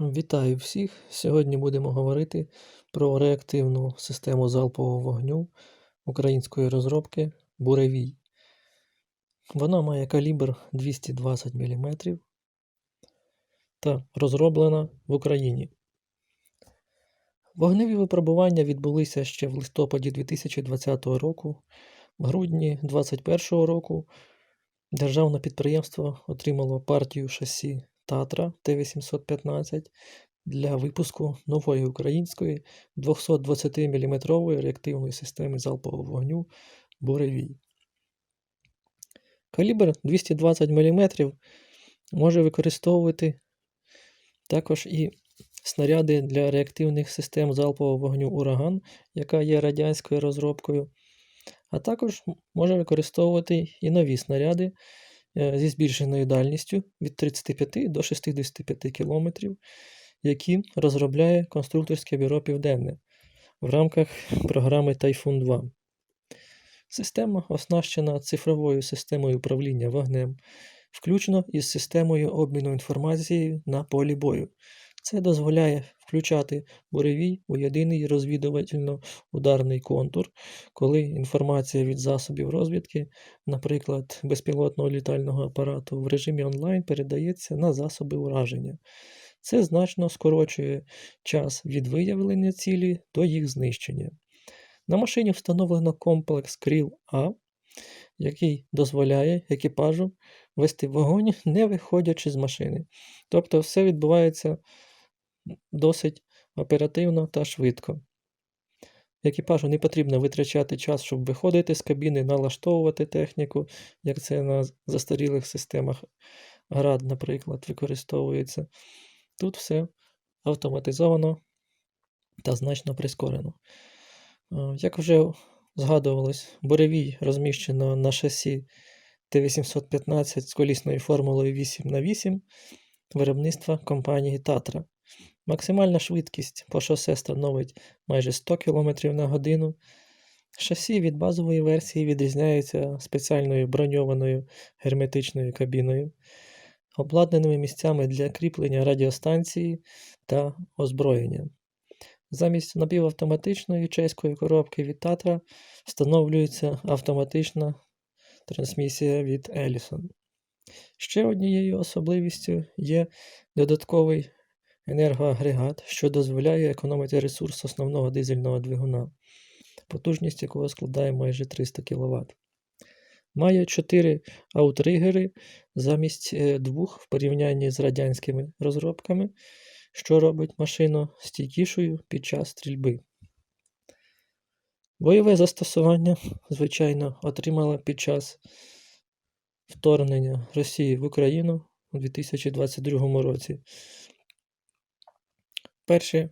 Вітаю всіх! Сьогодні будемо говорити про реактивну систему залпового вогню української розробки Буревій. Вона має калібр 220 мм та розроблена в Україні. Вогневі випробування відбулися ще в листопаді 2020 року. В грудні 2021 року державне підприємство отримало партію шасі Татра Т-815 для випуску нової української 220 мм реактивної системи залпового вогню Буревій. Калібр 220 мм може використовувати також і снаряди для реактивних систем залпового вогню Ураган, яка є радянською розробкою, а також може використовувати і нові снаряди зі збільшеною дальністю від 35 до 65 км, які розробляє конструкторське бюро Південне в рамках програми Тайфун 2. Система оснащена цифровою системою управління вогнем, включно із системою обміну інформацією на полі бою. Це дозволяє включати буревій у єдиний розвідувально-ударний контур, коли інформація від засобів розвідки, наприклад, безпілотного літального апарату в режимі онлайн передається на засоби ураження. Це значно скорочує час від виявлення цілі до їх знищення. На машині встановлено комплекс кріл А, який дозволяє екіпажу вести вогонь, не виходячи з машини. Тобто все відбувається досить оперативно та швидко. Екіпажу не потрібно витрачати час, щоб виходити з кабіни, налаштовувати техніку, як це на застарілих системах град, наприклад, використовується. Тут все автоматизовано та значно прискорено. Як вже згадувалось, буревій розміщено на шасі Т-815 з колісною формулою 8х8 виробництва компанії Татра. Максимальна швидкість по шосе становить майже 100 км на годину. Шасі від базової версії відрізняються спеціальною броньованою герметичною кабіною, обладнаними місцями для кріплення радіостанції та озброєння. Замість напівавтоматичної чеської коробки від Tatra встановлюється автоматична трансмісія від Ellison. Ще однією особливістю є додатковий енергоагрегат, що дозволяє економити ресурс основного дизельного двигуна, потужність якого складає майже 300 кВт. Має 4 аутригери замість е, двох в порівнянні з радянськими розробками, що робить машину стійкішою під час стрільби. Бойове застосування, звичайно, отримала під час вторгнення Росії в Україну у 2022 році. Перше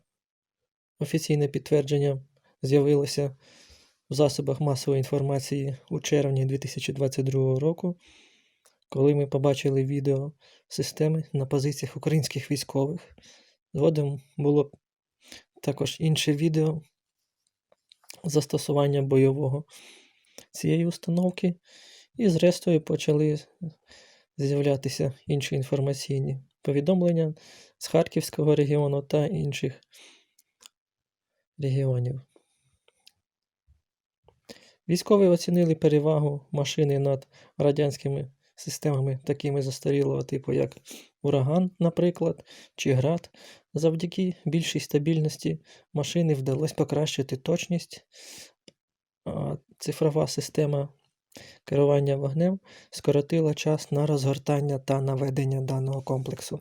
офіційне підтвердження з'явилося в засобах масової інформації у червні 2022 року, коли ми побачили відео системи на позиціях українських військових. Згодом було також інше відео застосування бойового цієї установки, і, зрештою, почали з'являтися інші інформаційні повідомлення з Харківського регіону та інших регіонів. Військові оцінили перевагу машини над радянськими системами, такими застарілого типу, як Ураган, наприклад, чи Град. Завдяки більшій стабільності машини вдалося покращити точність, цифрова система керування вогнем скоротила час на розгортання та наведення даного комплексу.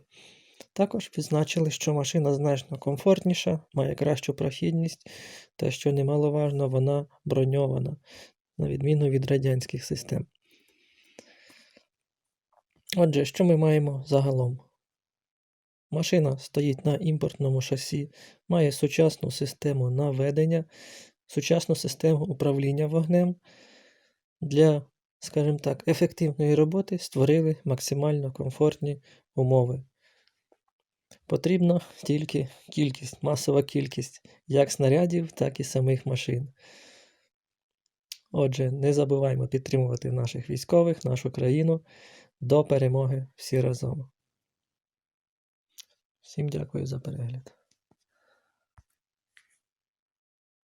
Також відзначили, що машина значно комфортніша, має кращу прохідність та, що немаловажно, вона броньована, на відміну від радянських систем. Отже, що ми маємо загалом? Машина стоїть на імпортному шасі, має сучасну систему наведення, сучасну систему управління вогнем. Для, скажімо так, ефективної роботи створили максимально комфортні умови. Потрібна тільки кількість, масова кількість як снарядів, так і самих машин. Отже, не забуваймо підтримувати наших військових, нашу країну до перемоги всі разом. Всім дякую за перегляд.